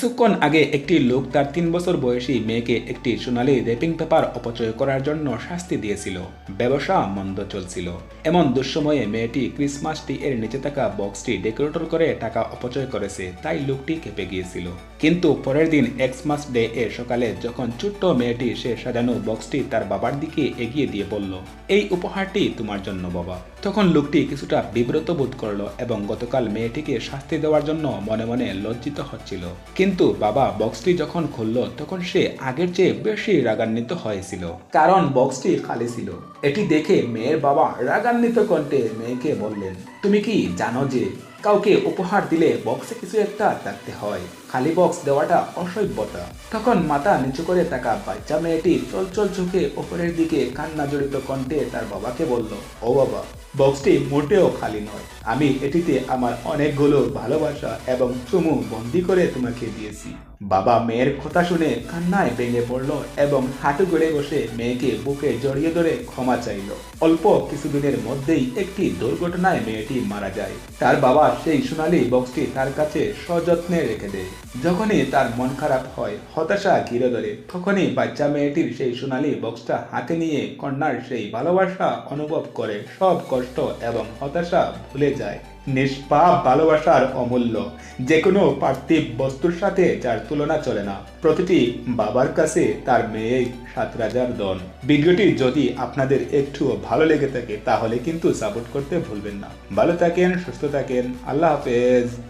কিছুক্ষণ আগে একটি লোক তার তিন বছর বয়সী মেয়েকে একটি সোনালি র্যাপিং পেপার অপচয় করার জন্য শাস্তি দিয়েছিল। ব্যবসা মন্দ চলছিল। এমন দুঃসময়ে মেয়েটি ক্রিসমাস ট্রি এর নিচে থাকা বক্সটি ডেকোরেটর করে টাকা অপচয় করেছে, তাই লোকটি কেঁপে গিয়েছিল। কিন্তু পরের দিন এক্সমাস ডে এর সকালে যখন ছোট্ট মেয়েটি সে সাজানো বক্সটি তার বাবার দিকে এগিয়ে দিয়ে বলল, এই উপহারটি তোমার জন্য, বাবা। তখন লোকটি কিছুটা বিব্রত বোধ করল এবং গতকাল মেয়েটিকে শাস্তি দেওয়ার জন্য মনে মনে লজ্জিত হচ্ছিল। কিন্তু বাবা বক্সটি যখন খুলল, তখন সে আগের চেয়ে বেশি রাগান্বিত হয়েছিল। কারণ বক্সটি খালি ছিল। এটি দেখে মেয়ের বাবা রাগান্বিত কণ্ঠে মেয়েকে বললেন, তুমি কি জানো যে কাউকে উপহার দিলে বক্সে কিছু একটা থাকতে হয়? খালি বক্স দেওয়াটা অসভ্যতা। তখন মাথা নিচু করে থাকা বাচ্চা মেয়েটি চলচল চোখে ওপরের দিকে কান্না জড়িত কণ্ঠে তার বাবাকে বলল, ও বাবা বক্সটি মোটেও খালি নয়। আমি এটিতে আমার অনেকগুলো ভালোবাসা এবং চুমু বন্দি করে তোমাকে দিয়েছি। বাবা মেয়ের কথা শুনে কান্নায় ভেঙে পড়ল এবং হাঁটু গড়ে বসে মেয়েকে বুকে জড়িয়ে ধরে ক্ষমা চাইল। অল্প কিছুদিনের মধ্যেই একটি দুর্ঘটনায় মেয়েটি মারা যায়। তার বাবা সেই সোনালি বক্সটি তার কাছে সযত্নে রেখে দেয়। যখনই তার মন খারাপ হয়, হতাশা ঘিরে ধরে, তখনই বাচ্চা মেয়েটির সেই সোনালি বক্সটা হাতে নিয়ে কন্যার সেই ভালোবাসা অনুভব করে। সব কষ্ট এবং হতাশা ভুলে যায়। নিষ্পাপ ভালোবাসার অমূল্য। যে কোনো পার্থিব বস্তুর সাথে যার তুলনা চলে না। প্রতিটি বাবার কাছে তার মেয়ে সাত রাজার দন ভিডিওটি যদি আপনাদের একটু ভালো লেগে থাকে, তাহলে কিন্তু সাপোর্ট করতে ভুলবেন না। ভালো থাকেন, সুস্থ থাকেন। আল্লাহ হাফেজ।